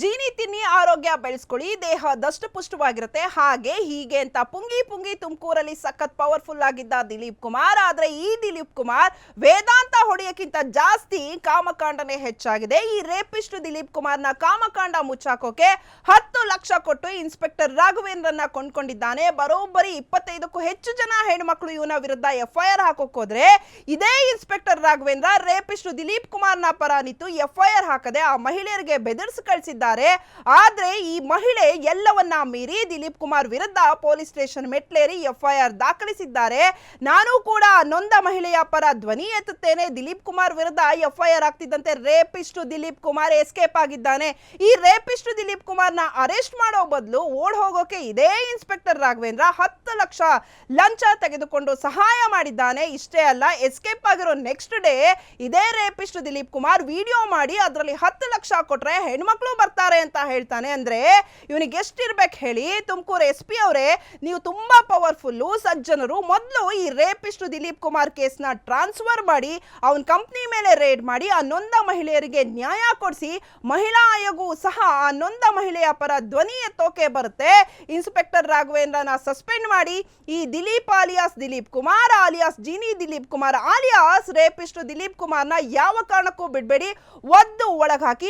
ಜೀನಿ ತಿನ್ನಿ, ಆರೋಗ್ಯ ಬೆಳೆಸ್ಕೊಳ್ಳಿ, ದೇಹ ದಷ್ಟಪುಷ್ಟವಾಗಿರುತ್ತೆ. ಹಾಗೆ ಹೀಗೆ ಅಂತ ಪುಂಗಿ ಪುಂಗಿ ತುಮಕೂರಲ್ಲಿ ಸಖತ್ ಪವರ್ಫುಲ್ ಆಗಿದ್ದ ದಿಲೀಪ್ ಕುಮಾರ್. ಆದ್ರೆ ಈ ದಿಲೀಪ್ ಕುಮಾರ್ ವೇದಾಂತ ಹೊಡೆಯಕ್ಕಿಂತ ಜಾಸ್ತಿ ಕಾಮಕಾಂಡನೆ ಹೆಚ್ಚಾಗಿದೆ. ಈ ರೇಪಿಸ್ಟ್ ದಿಲೀಪ್ ಕುಮಾರ್ನ ಕಾಮಕಾಂಡ ಮುಚ್ಚಾಕೋಕೆ ಹತ್ತು ಲಕ್ಷ ಕೊಟ್ಟು ಇನ್ಸ್ಪೆಕ್ಟರ್ ರಾಘವೇಂದ್ರನ್ನ ಕೊಂಡ್ಕೊಂಡಿದ್ದಾನೆ. ಬರೋಬ್ಬರಿ ಇಪ್ಪತ್ತೈದಕ್ಕೂ ಹೆಚ್ಚು ಜನ ಹೆಣ್ಮಕ್ಳು ಇವನ ವಿರುದ್ಧ ಎಫ್ಐಆರ್ ಹಾಕೋಕೋದ್ರೆ ಇದೇ ಇನ್ಸ್ಪೆಕ್ಟರ್ ರಾಘವೇಂದ್ರ ರೇಪಿಸ್ಟ್ ದಿಲೀಪ್ ಕುಮಾರ್ನ ಪರ ನಿಂತು ಎಫ್ಐಆರ್ ಹಾಕದೆ ಆ ಮಹಿಳೆಯರಿಗೆ ಬೆದರಿಸಿ ಕಳಿಸಿದ್ದಾರೆ ಆದ್ರೆ ಈ ಮಹಿಳೆ ಎಲ್ಲವನ್ನ ಮೀರಿ ದಿಲೀಪ್ ಕುಮಾರ್ ವಿರುದ್ಧ ಪೊಲೀಸ್ ಸ್ಟೇಷನ್ ಮೆಟ್ಲೇರಿ ಎಫ್ಐಆರ್ ದಾಖಲಿಸಿದ್ದಾರೆ. ನಾನು ಕೂಡ ನೊಂದ ಮಹಿಳೆಯ ಪರ ಧ್ವನಿ ಎತ್ತುತ್ತೇನೆ. ದಿಲೀಪ್ ಕುಮಾರ್ ವಿರುದ್ಧ ಎಫ್ಐಆರ್ ಆಗ್ತಿದ್ದಂತೆ ರೇಪಿಸ್ಟ್ ದಿಲೀಪ್ ಕುಮಾರ್ ಎಸ್ಕೇಪ್ ಆಗಿದ್ದಾನೆ. ಈ ರೇಪಿಸ್ಟ್ ದಿಲೀಪ್ ಕುಮಾರ್ನ ಅರೆಸ್ಟ್ ಮಾಡೋ ಬದಲು ಓಡ್ ಹೋಗೋಕೆ ಇದೇ ಇನ್ಸ್ಪೆಕ್ಟರ್ ರಾಘವೇಂದ್ರ ಹತ್ತು ಲಕ್ಷ ಲಂಚ ತೆಗೆದುಕೊಂಡು ಸಹಾಯ ಮಾಡಿದ್ದಾನೆ. ಇಷ್ಟೇ ಅಲ್ಲ ಎಸ್ಕೇಪ್ ಆಗಿರೋ ನೆಕ್ಸ್ಟ್ ಡೇ ಇದೇ ರೇಪಿಸ್ಟ್ ದಿಲೀಪ್ ಕುಮಾರ್ ವಿಡಿಯೋ ಮಾಡಿ ಅದರಲ್ಲಿ ಹತ್ತು ಲಕ್ಷ ಕೊಟ್ರೆ ಹೆಣ್ಮಕ್ಳು ಬರ್ತಾರೆ ಅಂತ ಹೇಳ್ತಾನೆ. ಅಂದ್ರೆ ಇವನಿಗೆ ಎಷ್ಟಿರ್ಬೇಕು ಹೇಳಿ, ತುಮಕೂರು ಎಸ್ ಪಿ ಅವರೇ, ನೀವು ತುಂಬಾ ಪವರ್ಫುಲ್ ಸಜ್ಜನರು. ಮೊದಲು ಈ ರೇಪಿಸ್ಟ್ ದಿಲೀಪ್ ಕುಮಾರ್ ಕೇಸ್ನ ಟ್ರಾನ್ಸ್ಫರ್ ಮಾಡಿ, ಅವನ ಕಂಪ್ನಿ ಮೇಲೆ ರೇಡ್ ಮಾಡಿ, ಆ ನೊಂದ ಮಹಿಳೆಯರಿಗೆ ನ್ಯಾಯ ಕೊಡಿಸಿ, ಮಹಿಳಾ ಆಯೋಗವು ಸಹ ಆ ನೊಂದ ಮಹಿಳೆಯ ಪರ ಧ್ವನಿ ಎತ್ತೋಕೆ ಬರುತ್ತೆ. ಇನ್ಸ್ಪೆಕ್ಟರ್ ರಾಘವೇಂದ್ರನ ಸಸ್ಪೆಂಡ್ ಮಾಡಿ ಈ Dilip alias Dilip Kumar alias Jini Dilip Kumar alias rapist Dilip ಕುಮಾರ್ನ ಯಾವ ಕಾರಣಕ್ಕೂ ಬಿಡಬೇಡಿ, ಒದ್ದು ಒಳಗ್ ಹಾಕಿ.